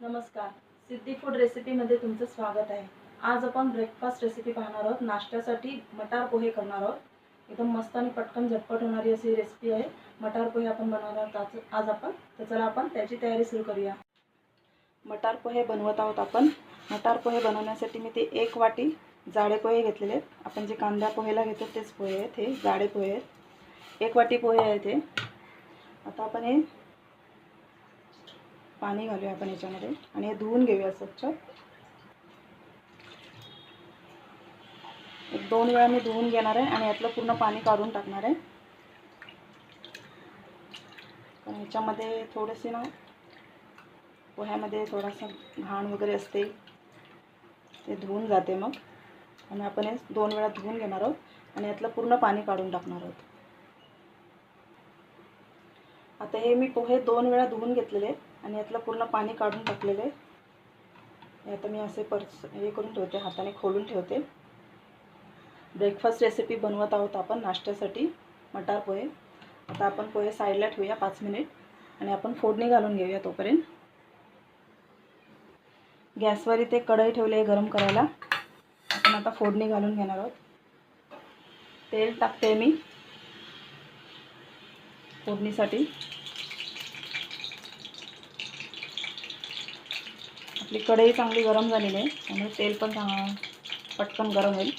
नमस्कार. सिद्धी फूड रेसिपीमध्ये तुमचं स्वागत आहे. आज आपण ब्रेकफास्ट रेसिपी पाहणार आहोत. नाश्त्यासाठी मटार पोहे करणार आहोत. एकदम मस्त आणि पटकन झटपट होणारी अशी रेसिपी आहे. मटार पोहे आपण बनवणार आहोत आज आज आपण. तर चला आपण त्याची तयारी सुरू करूया. मटार पोहे बनवत आहोत आपण. मटार पोहे बनवण्यासाठी मी ते एक वाटी जाडे पोहे घेतलेले आहेत. आपण जे कांदा पोहेला घेतो तेच पोहे आहेत. हे जाडे पोहे आहेत. एक वाटी पोहे आहेत हे. आता आपण हे पाणी घालूया आपण याच्यामध्ये आणि हे धुवून घेऊया स्वच्छ. एक दोन वेळा मी धुवून घेणार आहे आणि यातलं पूर्ण पाणी काढून टाकणार आहे. पण ह्याच्यामध्ये थोडेसे ना पोह्यामध्ये थोडासा घाण वगैरे असते ते धुवून जाते मग. आणि आपण हे दोन वेळा धुवून घेणार आहोत आणि यातलं पूर्ण पाणी काढून टाकणार आहोत. आता हे मी पोहे दोन वेळा धुवून घेतलेले आहेत. आणि यातलं पूर्ण पाणी काढून टाकलेलं आहे. हे आता मी असे परस हे करून ठेवते हाताने खोलून ठेवते. ब्रेकफास्ट रेसिपी बनवत आहोत आपण नाश्त्यासाठी मटार पोहे. आता आपण पोहे साईडला ठेवूया पाच मिनिट आणि आपण फोडणी घालून घेऊया तोपर्यंत. गॅसवर इथे कढई ठेवली आहे गरम करायला. आपण आता फोडणी घालून घेणार आहोत. तेल टाकते मी. फोडणीसाठी. आपली कढई चांगली गरम झालेली आहे त्यामुळे तेल पण पटकन गरम होईल.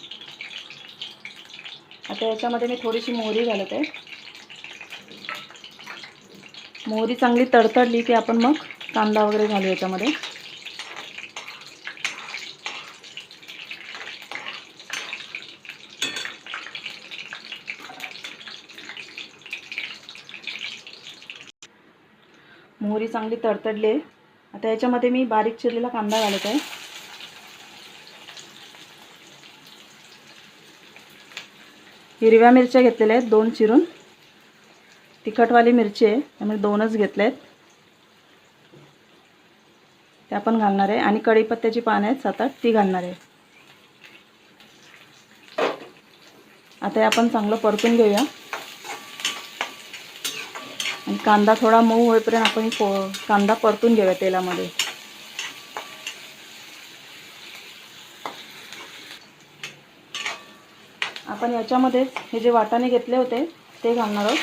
आता याच्यामध्ये मी थोडीशी मोहरी घालत. आहे मोहरी चांगली तडतडली की आपण मग कांदा वगैरे घालू याच्यामध्ये. मोहरी चांगली तडतडली आहे. आता याच्यामध्ये मी बारीक चिरलेला कांदा घालत आहे. हिरव्या मिरच्या घेतलेल्या आहेत दोन चिरून. तिखटवाली मिरची आहे त्यामुळे दोनच घेतले आहेत त्या पण घालणार आहे. आणि कढीपत्त्याची पानं आहेत सात आठ ती घालणार आहे. आता हे आपण चांगलं परतून घेऊया. कांदा थोडा मऊ होईपर्यंत आपण फो कांदा परतून घेऊया तेलामध्ये. आपण याच्यामध्येच हे जे वाटाणे घेतले होते ते घालणार आहोत.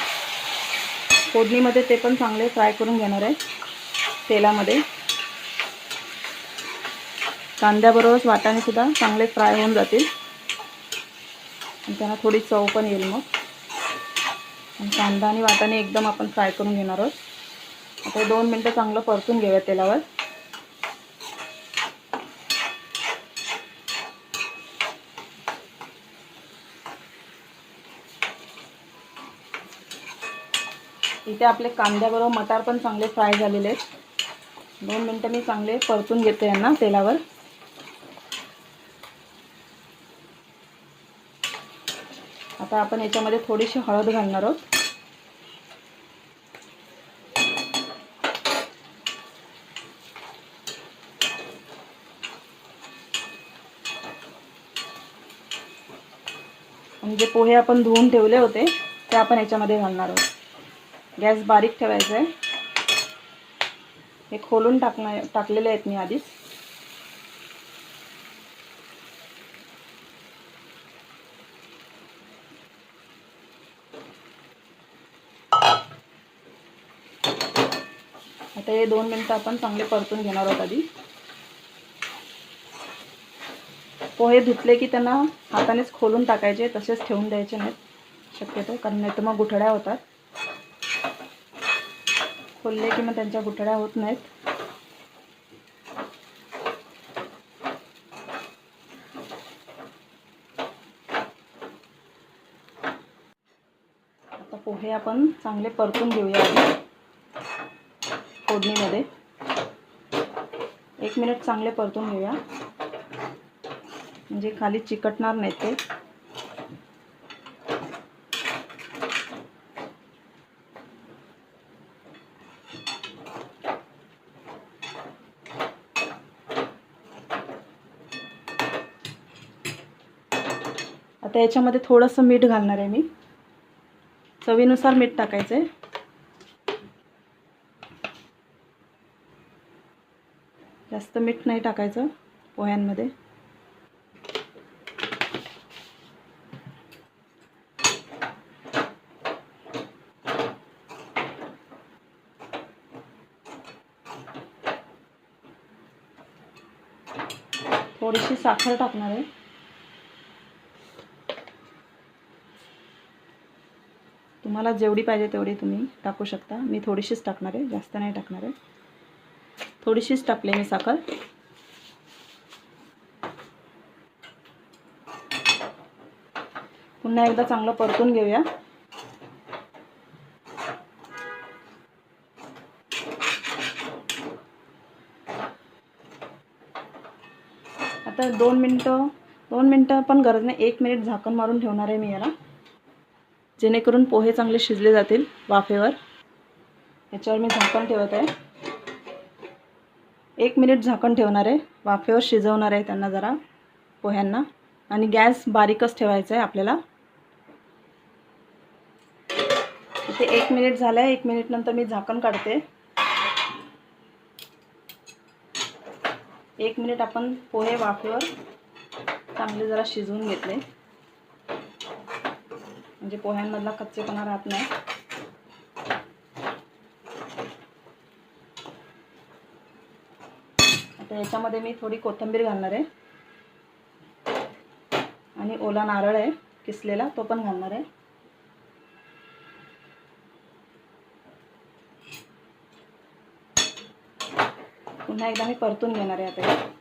फोडणीमध्ये ते पण चांगले फ्राय करून घेणार आहे तेलामध्ये. कांद्याबरोबरच वाटाणेसुद्धा चांगले फ्राय होऊन जातील. आणि त्यांना थोडी चव पण येईल मग. कांदा आणि वाटाणे एकदम आपण फ्राय करून घेणार आहोत. आता दोन मिनटं चांगलं परतून घेऊया तेलावर. इथे आपले कांद्याबरोबर मटार पण चांगले फ्राय झालेले आहेत. दोन मिनटं मी चांगले परतून घेते यांना तेलावर. आता आपण याच्यामध्ये थोडीशी हळद घालणार आहोत. म्हणजे जे पोहे आपण धुवून ठेवले होते ते आपण याच्यामध्ये घालणार आहोत. गॅस बारीक ठेवायचा आहे. हे खोलून टाकणार टाकलेले आहेत मी आधीच. हे दोन मिनटं आपण चांगले परतून घेणार आहोत आधी. पोहे धुतले की त्यांना हातानेच खोलून टाकायचे तसेच ठेवून द्यायचे नाहीत. शक्यतो कारण नाही तर मग गुठळ्या होतात. खोलले की मग त्यांच्या गुठळ्या होत नाहीत. आता पोहे आपण चांगले परतून घेऊया आधी फोडणीमध्ये एक मिनिट चांगले परतून घेऊया. म्हणजे खाली चिकटणार नाही ते. आता याच्यामध्ये थोडंसं मीठ घालणार आहे मी. चवीनुसार मीठ टाकायचं आहे जास्त मीठ नाही टाकायचं पोह्यांमध्ये. थोडीशी साखर टाकणार आहे. तुम्हाला जेवढी पाहिजे तेवढी तुम्ही टाकू शकता. मी थोडीशीच टाकणार आहे जास्त नाही टाकणार आहे. थोडीशीच टाकली मी साखर. पुन्हा एकदा चांगलं परतून घेऊया. आता दोन मिनटं दोन मिनटं पण गरज नाही. एक मिनिट झाकण मारून ठेवणार आहे मी याला. जेणेकरून पोहे चांगले शिजले जातील वाफेवर. याच्यावर मी झाकण ठेवत आहे. एक मिनिट झाकण ठेवणार आहे. वाफेवर शिजवणार आहे त्यांना जरा पोह्यांना. आणि गॅस बारीकच ठेवायचा आहे आपल्याला. इथे एक मिनिट झालं आहे एक मिनिट नंतर मी झाकण काढते. एक मिनिट आपण पोहे वाफेवर चांगले जरा शिजवून घेतले. म्हणजे पोह्यांमधला कच्चेपणा राहत नाही. तर याच्यामध्ये मी थोडी कोथिंबीर घालणार आहे. आणि ओला नारळ आहे किसलेला तो पण घालणार आहे. पुन्हा एकदा मी परतून घेणार आहे आता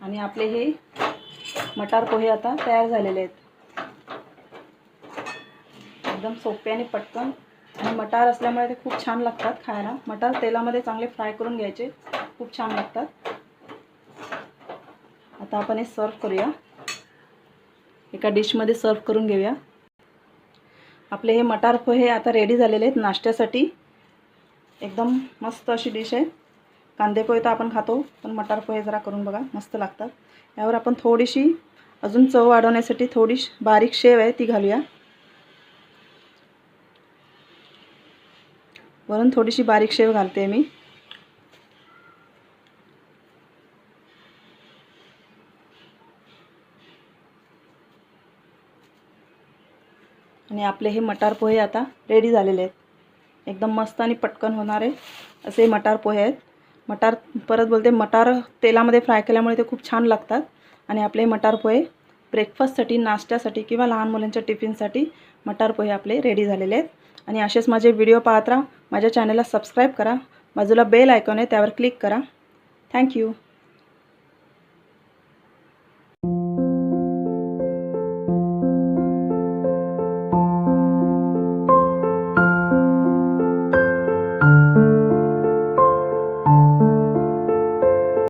आणि आपले हे मटार पोहे आता तयार झालेले आहेत. एकदम सोपे आणि पटकन. आणि मटार असल्यामुळे ते खूप छान लागतात खायला. मटार तेलामध्ये चांगले फ्राय करून घ्यायचे. खूप छान लागतात. आता आपण हे सर्व करूया. एका डिशमध्ये सर्व करून घेऊया. आपले हे मटार पोहे आता रेडी झालेले आहेत नाश्त्यासाठी. एकदम मस्त अशी डिश आहे. कांदे पोहे तर आपण खातो पण मटार पोहे जरा करून बघा मस्त लागतात. यावर आपण थोडीशी अजून चव वाढवण्यासाठी थोडी बारीक शेव आहे ती घालूया. वरून थोडीशी बारीक शेव घालते मी. आणि आपले हे मटार पोहे आता रेडी झालेले आहेत. एकदम मस्त आणि पटकन होणारे असे मटार पोहे आहेत. मटार परत बोलते मटार तेलामध्ये फ्राय केल्यामुळे ते खूप छान लागतात. आणि आपले मटार पोहे ब्रेकफास्टसाठी नाश्त्यासाठी किंवा लहान मुलांच्या टिफिनसाठी मटार पोहे आपले रेडी झालेले आहेत. आणि असेच माझे व्हिडिओ पाहत राहा. माझ्या चॅनलला सबस्क्राईब करा. बाजूला बेल आयकॉन आहे त्यावर क्लिक करा. थँक्यू